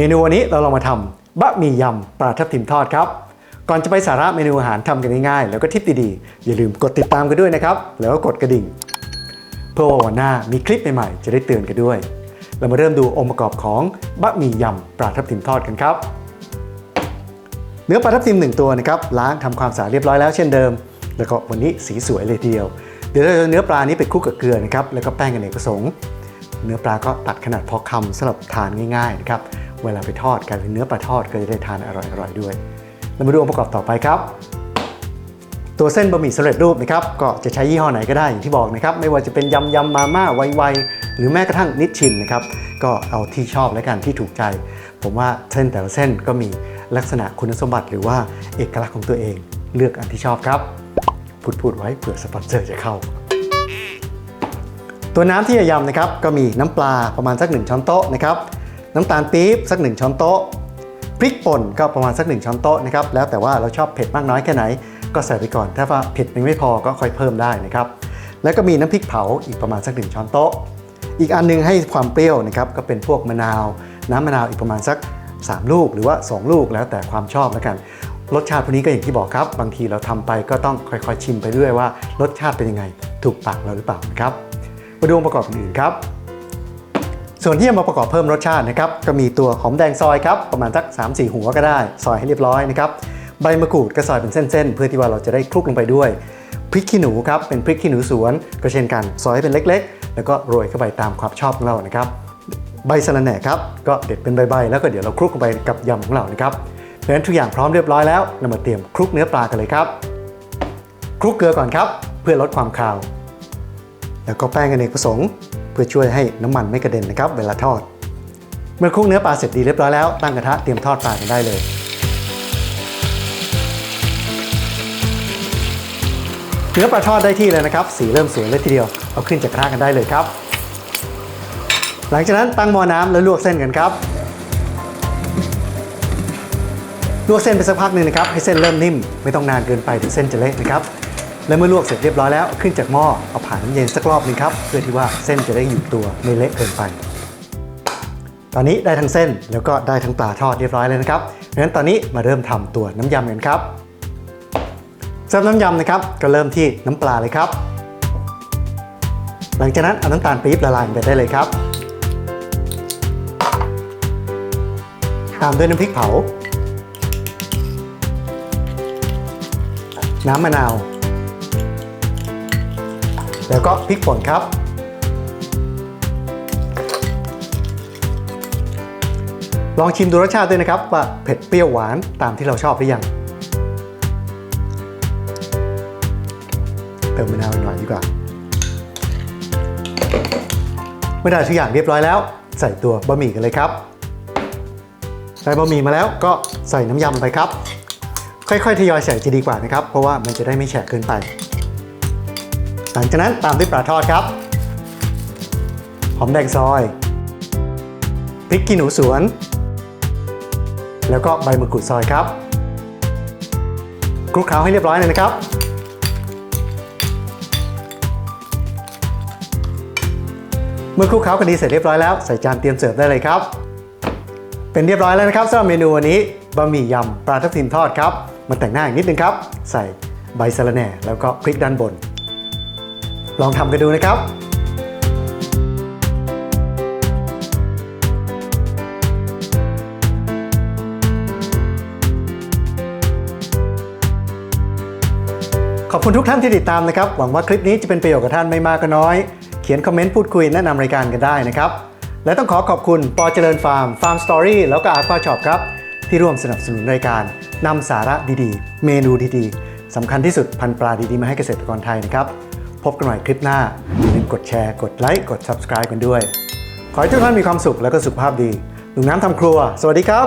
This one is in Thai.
เมนูวันนี้เราลองมาทำบะหมี่ยำปลาทับทิมทอดครับ ก่อนจะไปสาระเมนูอาหารทำกันง่ายๆ แล้วก็ทิปดีๆ อย่าลืมกดติดตามกันด้วยนะครับ แล้วก็กดกระดิ่ง เพื่อว่าวันหน้ามีคลิปใหม่ๆ จะได้เตือนกันด้วย เรามาเริ่มดูองค์ประกอบของบะหมี่ยำปลาทับทิมทอดกันครับ เนื้อปลาทับทิมหนึ่งตัวนะครับล้างทำความสะอาดเรียบร้อยแล้วเช่นเดิม แล้วก็วันนี้สีสวยเลยทีเดียว เดี๋ยวเราจะเอาเนื้อปลานี้ไปคลุกกับเกลือนะครับแล้วก็แป้งอเนกประสงค์ เนื้อปลาก็ตัดขนาดพอคำสำหรับทานง่ายๆนะครับ เวลาไปทอดกลายเป็นเนื้อปลาทอดก็จะได้ทานอร่อยๆด้วย เรามาดูองค์ประกอบต่อไปครับ ตัวเส้นบะหมี่สำเร็จรูปนะครับก็จะใช้ยี่ห้อไหนก็ได้อย่างที่บอกนะครับไม่ว่าจะเป็นยำยำมาม่าไวๆหรือแม้กระทั่งนิชชินนะครับก็เอาที่ชอบและกันที่ถูกใจ ผมว่าเส้นแต่ละเส้นก็มีลักษณะคุณสมบัติหรือว่าเอกลักษณ์ของตัวเอง เลือกอันที่ชอบครับพูดพูดไว้เผื่อสปอนเซอร์จะเข้า ตัวน้ำที่จะยำนะครับก็มีน้ำปลาประมาณสัก 1 ช้อนโต๊ะนะครับ น้ำตาลปี๊บสัก 1 ช้อนโต๊ะ พริกป่นก็ประมาณสัก 1 ช้อนโต๊ะนะครับ แล้วแต่ว่าเราชอบเผ็ดมากน้อยแค่ไหน ก็ใส่ไปก่อน ถ้าว่าเผ็ดยังไม่พอก็ค่อยเพิ่มได้นะครับ แล้วก็มีน้ำพริกเผาอีกประมาณสัก 1 ช้อนโต๊ะ อีกอันหนึงให้ความเปรี้ยวนะครับ ก็เป็นพวกมะนาว น้ำมะนาวอีกประมาณสัก 3 ลูกหรือว่า 2 ลูกแล้วแต่ความชอบแล้วกัน รสชาติพวกนี้ก็อย่างที่บอกครับ บางทีเราทำไปก็ต้องค่อยๆชิมไปด้วยว่ารสชาติเป็นยังไง ถูกปากเราหรือเปล่านะครับมาดูองค์ประกอบอื่นๆครับ ส่วนที่จะมาประกอบเพิ่มรสชาตินะครับก็มีตัวหอมแดงซอยครับประมาณสัก3-4 หัวก็ได้ซอยให้เรียบร้อยนะครับใบมะกรูดก็ซอยเป็นเส้นๆ เพื่อที่ว่าเราจะได้คลุกลงไปด้วยพริกขี้หนูครับเป็นพริกขี้หนูสวนก็เช่นกันซอยให้เป็นเล็ก ๆ แล้วก็โรยเข้าไปตามความชอบของเรานะครับใบสะระแหน่ครับก็เด็ดเป็นใบๆแล้วก็เดี๋ยวเราคลุกลงไปกับยำของเรานะครับเพราะนั้นทุกอย่างพร้อมเรียบร้อยแล้วเรามาเตรียมคลุกเนื้อปลากันเลยครับคลุกเกลือก่อนครับ เพื่อลดความคาว แล้วก็แป้งอเนกประสงค์ พื่อช่วยให้น้ำมันไม่กระเด็นนะครับเวลาทอด เมื่อคลุกเนื้อปลาเสร็จดีเรียบร้อยแล้วตั้งกระทะเตรียมทอดปลากันได้เลยเนื้อปลาทอดได้ที่แล้วนะครับ สีเริ่มสวยเลยทีเดียวเอาขึ้นจากกระทะกันได้เลยครับ หลังจากนั้นตั้งหม้อน้ำแล้วลวกเส้นกันครับลวกเส้นไปสักพักหนึ่งนะครับให้เส้นเริ่มนิ่มไม่ต้องนานเกินไปเดี๋ยวเส้นจะเละนะครับ และเมื่อลวกเสร็จเรียบร้อยแล้วขึ้นจากหม้อเอาผ่านน้ำเย็นสักรอบหนึงครับเพื่อที่ว่าเส้นจะได้อยู่ตัวไม่เละเกินไป ตอนนี้ได้ทั้งเส้นแล้วก็ได้ทั้งปลาทอดเรียบร้อยเลยนะครับดังนั้นตอนนี้มาเริ่มทำตัวน้ำยำกันครับสำหรับน้ำยำนะครับก็เริ่มที่น้ำปลาเลยครับ หลังจากนั้นเอาน้ำตาลปี๊บละลายไปได้เลยครับ ตามด้วยน้ำพริกเผา น้ำมะนาว แล้วก็พริกป่นครับ ลองชิมดูรสชาติด้วยนะครับ ว่าเผ็ดเปรี้ยวหวานตามที่เราชอบหรือยัง เติมมะนาวหน่อยดีกว่า เมื่อได้ทุกอย่างเรียบร้อยแล้ว ใส่ตัวบะหมี่กันเลยครับใส่บะหมี่มาแล้วก็ใส่น้ำยำไปครับ ค่อยๆทยอยใส่จะดีกว่านะครับ เพราะว่ามันจะได้ไม่แฉะเกินไป ลังจากนั้นตามด้วยปลาทอดครับ หอมแดงซอย พริกขี้หนูสวน แล้วก็ใบมะกรูดซอยครับ คลุกเคล้าให้เรียบร้อยเลยนะครับ เมื่อคลุกเคล้ากันดีเสร็จเรียบร้อยแล้วใส่จานเตรียมเสิร์ฟได้เลยครับ เป็นเรียบร้อยแล้วนะครับสำหรับเมนูวันนี้บะหมี่ยำปลาทับทิมทอดครับ มาแต่งหน้าอีกนิดนึงครับ ใส่ใบสะระแหน่แล้วก็พริกด้านบน ลองทำกันดูนะครับขอบคุณทุกท่านที่ติดตามนะครับ หวังว่าคลิปนี้จะเป็นประโยชน์กับท่านไม่มากก็น้อย เขียนคอมเมนต์พูดคุยแนะนำรายการกันได้นะครับ และต้องขอขอบคุณปอเจริญฟาร์มฟาร์มสตอรี่แล้วก็อาควาช็อปครับ ที่ร่วมสนับสนุนรายการนำสาระดีๆ เมนูดีๆสำคัญที่สุดพันปลาดีๆ มาให้เกษตรกรไทยนะครับ พบกันใหม่คลิปหน้าอย่าลืมกดแชร์ กดไลค์ กด subscribe กันด้วย ขอให้ทุกท่านมีความสุขและก็สุขภาพดีลุงน้ำทำครัว สวัสดีครับ